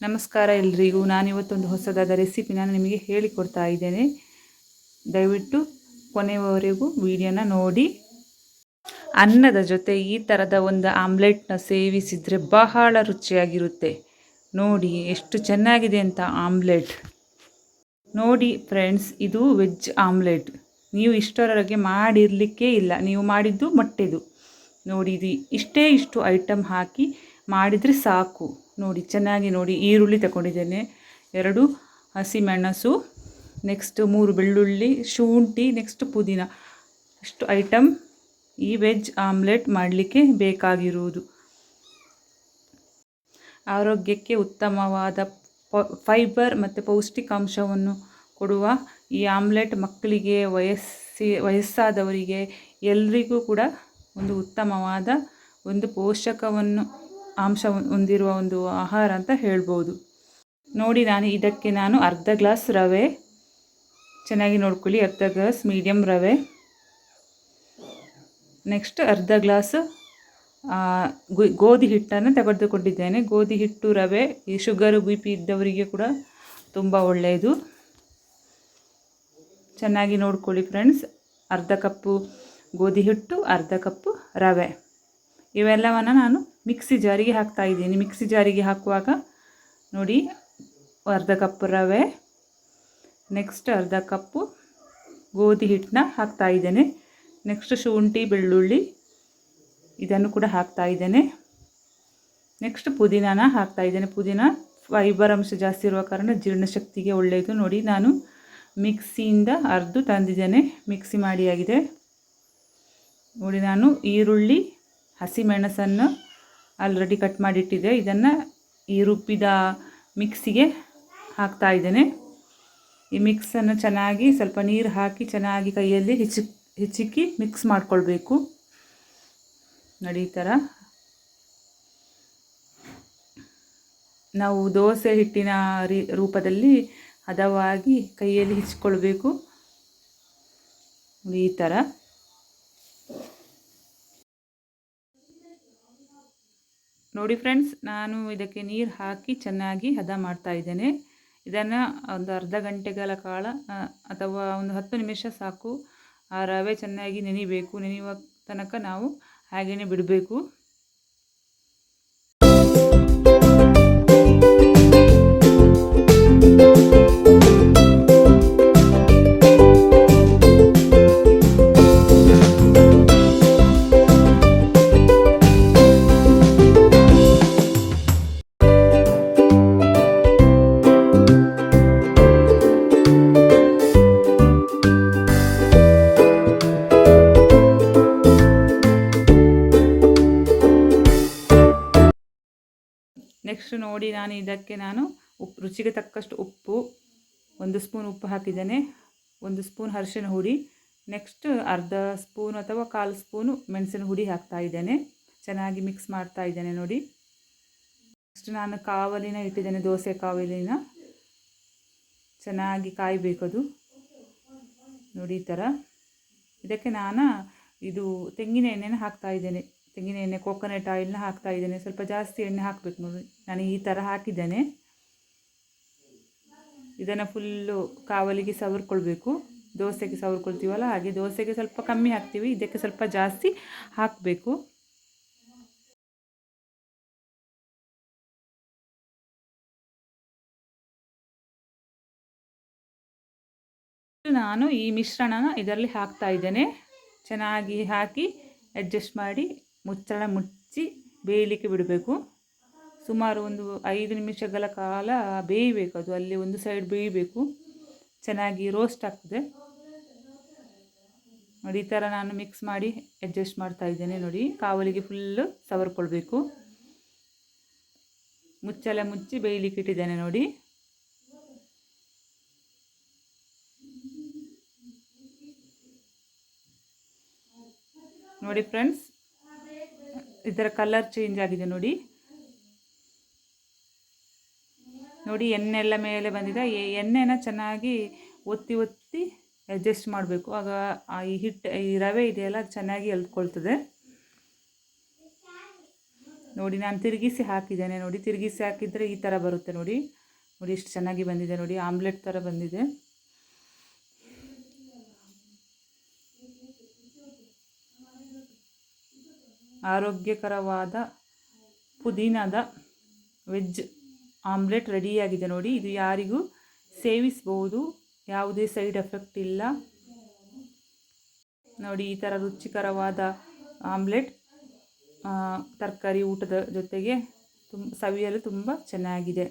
ನಮಸ್ಕಾರ ಎಲ್ರಿಗೂ. ನಾನಿವತ್ತೊಂದು ಹೊಸದಾದ ರೆಸಿಪಿನ ನಿಮಗೆ ಹೇಳಿಕೊಡ್ತಾ ಇದ್ದೇನೆ. ದಯವಿಟ್ಟು ಕೊನೆಯವರೆಗೂ ವಿಡಿಯೋನ ನೋಡಿ. ಅನ್ನದ ಜೊತೆ ಈ ಥರದ ಒಂದು ಆಮ್ಲೆಟ್ನ ಸೇವಿಸಿದರೆ ಬಹಳ ರುಚಿಯಾಗಿರುತ್ತೆ. ನೋಡಿ ಎಷ್ಟು ಚೆನ್ನಾಗಿದೆ ಅಂತ ಆಮ್ಲೆಟ್. ನೋಡಿ ಫ್ರೆಂಡ್ಸ್, ಇದು ವೆಜ್ ಆಮ್ಲೆಟ್. ನೀವು ಇಷ್ಟರವರೆಗೆ ಮಾಡಿರಲಿಕ್ಕೆ ಇಲ್ಲ. ನೀವು ಮಾಡಿದ್ದು ಮೊಟ್ಟೆದು. ನೋಡಿ ಇಷ್ಟೇ ಇಷ್ಟು ಐಟಮ್ ಹಾಕಿ ಮಾಡಿದರೆ ಸಾಕು. ನೋಡಿ, ಚೆನ್ನಾಗಿ ನೋಡಿ, ಈರುಳ್ಳಿ ತಗೊಂಡಿದ್ದೇನೆ. ಎರಡು ಹಸಿಮೆಣಸು ನೆಕ್ಸ್ಟ್ ಮೂರು ಬೆಳ್ಳುಳ್ಳಿ, ಶುಂಠಿ, ನೆಕ್ಸ್ಟ್ ಪುದೀನ. ಅಷ್ಟು ಐಟಮ್ ಈ ವೆಜ್ ಆಮ್ಲೆಟ್ ಮಾಡಲಿಕ್ಕೆ ಬೇಕಾಗಿರುವುದು. ಆರೋಗ್ಯಕ್ಕೆ ಉತ್ತಮವಾದ ಫೈಬರ್ ಮತ್ತು ಪೌಷ್ಟಿಕಾಂಶವನ್ನು ಕೊಡುವ ಈ ಆಮ್ಲೆಟ್ ಮಕ್ಕಳಿಗೆ, ವಯಸ್ಸಿ, ವಯಸ್ಸಾದವರಿಗೆ ಎಲ್ರಿಗೂ ಕೂಡ ಒಂದು ಉತ್ತಮವಾದ ಒಂದು ಪೋಷಕವನ್ನು ಅಂಶ ಹೊಂದಿರುವ ಒಂದು ಆಹಾರ ಅಂತ ಹೇಳ್ಬೋದು. ನೋಡಿ ನಾನು ಇದಕ್ಕೆ ನಾನು ಅರ್ಧ ಗ್ಲಾಸ್ ರವೆ, ಚೆನ್ನಾಗಿ ನೋಡ್ಕೊಳ್ಳಿ, ಅರ್ಧ ಗ್ಲಾಸ್ ಮೀಡಿಯಮ್ ರವೆ. ನೆಕ್ಸ್ಟ್ ಅರ್ಧ ಗ್ಲಾಸ್ ಗೋಧಿ ಹಿಟ್ಟನ್ನು ತೆಗೆದುಕೊಂಡಿದ್ದೇನೆ. ಗೋಧಿ ಹಿಟ್ಟು, ರವೆ, ಈ ಶುಗರು, ಬಿ ಪಿ ಇದ್ದವರಿಗೆ ಕೂಡ ತುಂಬ ಒಳ್ಳೆಯದು. ಚೆನ್ನಾಗಿ ನೋಡ್ಕೊಳ್ಳಿ ಫ್ರೆಂಡ್ಸ್. ಅರ್ಧ ಕಪ್ಪು ಗೋಧಿ ಹಿಟ್ಟು, ಅರ್ಧ ಕಪ್ಪು ರವೆ. ಇವೆಲ್ಲವನ್ನು ನಾನು ಮಿಕ್ಸಿ ಜಾರಿಗೆ ಹಾಕ್ತಾ ಇದ್ದೀನಿ. ಮಿಕ್ಸಿ ಜಾರಿಗೆ ಹಾಕುವಾಗ ನೋಡಿ ಅರ್ಧ ಕಪ್ ರವೆ ನೆಕ್ಸ್ಟ್ ಅರ್ಧ ಕಪ್ಪು ಗೋಧಿ ಹಿಟ್ಟನ್ನ ಹಾಕ್ತಾ ಇದ್ದೇನೆ. ನೆಕ್ಸ್ಟ್ ಶುಂಠಿ, ಬೆಳ್ಳುಳ್ಳಿ ಇದನ್ನು ಕೂಡ ಹಾಕ್ತಾ ಇದ್ದೇನೆ. ನೆಕ್ಸ್ಟ್ ಪುದೀನಾನ ಹಾಕ್ತಾ ಇದ್ದೇನೆ. ಪುದೀನ ಫೈಬರ್ ಅಂಶ ಜಾಸ್ತಿ ಇರುವ ಕಾರಣ ಜೀರ್ಣಶಕ್ತಿಗೆ ಒಳ್ಳೆಯದು. ನೋಡಿ ನಾನು ಮಿಕ್ಸಿಯಿಂದ ಅರ್ದು ತಂದಿದ್ದೇನೆ. ಮಿಕ್ಸಿ ಮಾಡಿ ಆಗಿದೆ. ನೋಡಿ ನಾನು ಈರುಳ್ಳಿ, ಹಸಿಮೆಣಸನ್ನು ಆಲ್ರೆಡಿ ಕಟ್ ಮಾಡಿಟ್ಟಿದ್ದೆ ಇದನ್ನು ಈ ರುಬ್ಬಿದ ಮಿಕ್ಸಿಗೆ ಹಾಕ್ತಾ ಇದ್ದೇನೆ. ಈ ಮಿಕ್ಸನ್ನು ಚೆನ್ನಾಗಿ ಸ್ವಲ್ಪ ನೀರು ಹಾಕಿ ಚೆನ್ನಾಗಿ ಕೈಯಲ್ಲಿ ಹೆಚ್ಚಿ, ಹೆಚ್ಚಿಕ್ಕಿ ಮಿಕ್ಸ್ ಮಾಡಿಕೊಳ್ಬೇಕು. ನಡಿ ಥರ ನಾವು ದೋಸೆ ಹಿಟ್ಟಿನ ರೂಪದಲ್ಲಿ ಹದವಾಗಿ ಕೈಯಲ್ಲಿ ಹಿಚ್ಕೊಳ್ಬೇಕು ಈ ಥರ ನೋಡಿ ಫ್ರೆಂಡ್ಸ್, ನಾನು ಇದಕ್ಕೆ ನೀರು ಹಾಕಿ ಚೆನ್ನಾಗಿ ಹದ ಮಾಡ್ತಾ ಇದ್ದೇನೆ. ಇದನ್ನು ಒಂದು ಅರ್ಧ ಗಂಟೆಗಳ ಕಾಲ ಅಥವಾ ಒಂದು ಹತ್ತು ನಿಮಿಷ ಸಾಕು. ಆ ರವೆ ಚೆನ್ನಾಗಿ ನೆನಿಬೇಕು. ನೆನೆಯುವ ತನಕ ನಾವು ಹಾಗೆಯೇ ಬಿಡಬೇಕು. ನೆಕ್ಸ್ಟ್ ನೋಡಿ ನಾನು ಇದಕ್ಕೆ ನಾನು ಉಪ್ಪು ರುಚಿಗೆ ತಕ್ಕಷ್ಟು ಉಪ್ಪು, ಒಂದು ಸ್ಪೂನ್ ಉಪ್ಪು ಹಾಕಿದ್ದೇನೆ, ಒಂದು ಸ್ಪೂನ್ ಅರಿಶಿನ ಹುಡಿ ನೆಕ್ಸ್ಟ್ ಅರ್ಧ ಸ್ಪೂನ್ ಅಥವಾ ಕಾಲು ಸ್ಪೂನು ಮೆಣಸಿನ ಹುಡಿ ಹಾಕ್ತಾ ಇದ್ದೇನೆ, ಚೆನ್ನಾಗಿ ಮಿಕ್ಸ್ ಮಾಡ್ತಾ ಇದ್ದೇನೆ ನೋಡಿ. ನೆಕ್ಸ್ಟ್ ನಾನು ಕಾವಲಿನ ಇಟ್ಟಿದ್ದೇನೆ, ದೋಸೆ ಕಾವಲಿನ. ಚೆನ್ನಾಗಿ ಕಾಯಬೇಕದು ನೋಡಿ ಈ ಥರ. ಇದಕ್ಕೆ ನಾನು ಇದು ತೆಂಗಿನ ಎಣ್ಣೆನ ಹಾಕ್ತಾ ಇದ್ದೇನೆ. ತೆಂಗಿನ ಎಣ್ಣೆ ಕೋಕೋನಟ್ ಆಯಿಲ್ನ ಹಾಕ್ತಾ ಇದ್ದೇನೆ. ಸ್ವಲ್ಪ ಜಾಸ್ತಿ ಎಣ್ಣೆ ಹಾಕಬೇಕು ನೋಡಿ. ನಾನು ಈ ಥರ ಹಾಕಿದ್ದೇನೆ. ಇದನ್ನು ಫುಲ್ಲು ಕಾವಲಿಗೆ ಸವರ್ಕೊಳ್ಬೇಕು. ದೋಸೆಗೆ ಸವರ್ಕೊಳ್ತೀವಲ್ಲ ಹಾಗೆ ದೋಸೆಗೆ ಸ್ವಲ್ಪ ಕಮ್ಮಿ ಹಾಕ್ತೀವಿ. ಇದಕ್ಕೆ ಸ್ವಲ್ಪ ಜಾಸ್ತಿ ಹಾಕಬೇಕು. ನಾನು ಈ ಮಿಶ್ರಣನ ಇದರಲ್ಲಿ ಹಾಕ್ತಾ ಇದ್ದೇನೆ. ಚೆನ್ನಾಗಿ ಹಾಕಿ ಅಡ್ಜಸ್ಟ್ ಮಾಡಿ ಮುಚ್ಚಳ ಮುಚ್ಚಿ ಬೇಯಲಿಕ್ಕೆ ಬಿಡಬೇಕು. ಸುಮಾರು ಒಂದು ಐದು ನಿಮಿಷಗಳ ಕಾಲ ಬೇಯಬೇಕು. ಅದು ಅಲ್ಲಿ ಒಂದು ಸೈಡ್ ಬೇಯಬೇಕು. ಚೆನ್ನಾಗಿ ರೋಸ್ಟ್ ಆಗ್ತದೆ. ನೋಡಿ, ಈ ಥರ ನಾನು ಮಿಕ್ಸ್ ಮಾಡಿ ಅಡ್ಜಸ್ಟ್ ಮಾಡ್ತಾ ಇದ್ದೇನೆ ನೋಡಿ. ಕಾವಲಿಗೆ ಫುಲ್ಲು ಸವರ್ಕೊಳ್ಬೇಕು. ಮುಚ್ಚಳ ಮುಚ್ಚಿ ಬೇಯಲಿಕ್ಕೆ ಇಟ್ಟಿದ್ದೇನೆ ನೋಡಿ. ನೋಡಿ ಫ್ರೆಂಡ್ಸ್ ಇದರ ಕಲರ್ ಚೇಂಜ್ ಆಗಿದೆ ನೋಡಿ. ನೋಡಿ ಎಣ್ಣೆ ಎಲ್ಲ ಮೇಲೆ ಬಂದಿದೆ. ಎಣ್ಣೆನ ಚೆನ್ನಾಗಿ ಒತ್ತಿ ಒತ್ತಿ ಅಡ್ಜಸ್ಟ್ ಮಾಡಬೇಕು. ಆಗ ಈ ಹಿಟ್ಟು ಈ ರವೆ ಇದೆಯಲ್ಲ ಚೆನ್ನಾಗಿ ಎಲ್ಕೊಳ್ತದೆ ನೋಡಿ ನಾನು ತಿರುಗಿಸಿ ಹಾಕಿದ್ದೇನೆ ನೋಡಿ. ತಿರುಗಿಸಿ ಹಾಕಿದರೆ ಈ ಥರ ಬರುತ್ತೆ ನೋಡಿ. ನೋಡಿ ಎಷ್ಟು ಚೆನ್ನಾಗಿ ಬಂದಿದೆ ನೋಡಿ. ಆಮ್ಲೆಟ್ ಥರ ಬಂದಿದೆ. ಆರೋಗ್ಯಕರವಾದ ಪುದೀನದ ವೆಜ್ ಆಮ್ಲೆಟ್ ರೆಡಿಯಾಗಿದೆ ನೋಡಿ. ಇದು ಯಾರಿಗೂ ಸೇವಿಸ್ಬೋದು ಯಾವುದೇ ಸೈಡ್ ಎಫೆಕ್ಟ್ ಇಲ್ಲ. ನೋಡಿ, ಈ ಥರ ರುಚಿಕರವಾದ ಆಮ್ಲೆಟ್ ತರಕಾರಿ ಊಟದ ಜೊತೆಗೆ ತುಂಬ ಸವಿಯಲು ತುಂಬ ಚೆನ್ನಾಗಿದೆ.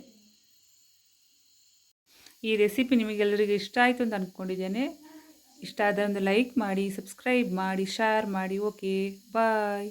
ಈ ರೆಸಿಪಿ ನಿಮಗೆಲ್ಲರಿಗೂ ಇಷ್ಟ ಆಯಿತು ಅಂತ ಅಂದ್ಕೊಂಡಿದ್ದೇನೆ ಇಷ್ಟ ಆದರೆ ಒಂದು ಲೈಕ್ ಮಾಡಿ, ಸಬ್ಸ್ಕ್ರೈಬ್ ಮಾಡಿ, ಶೇರ್ ಮಾಡಿ. Okay, bye.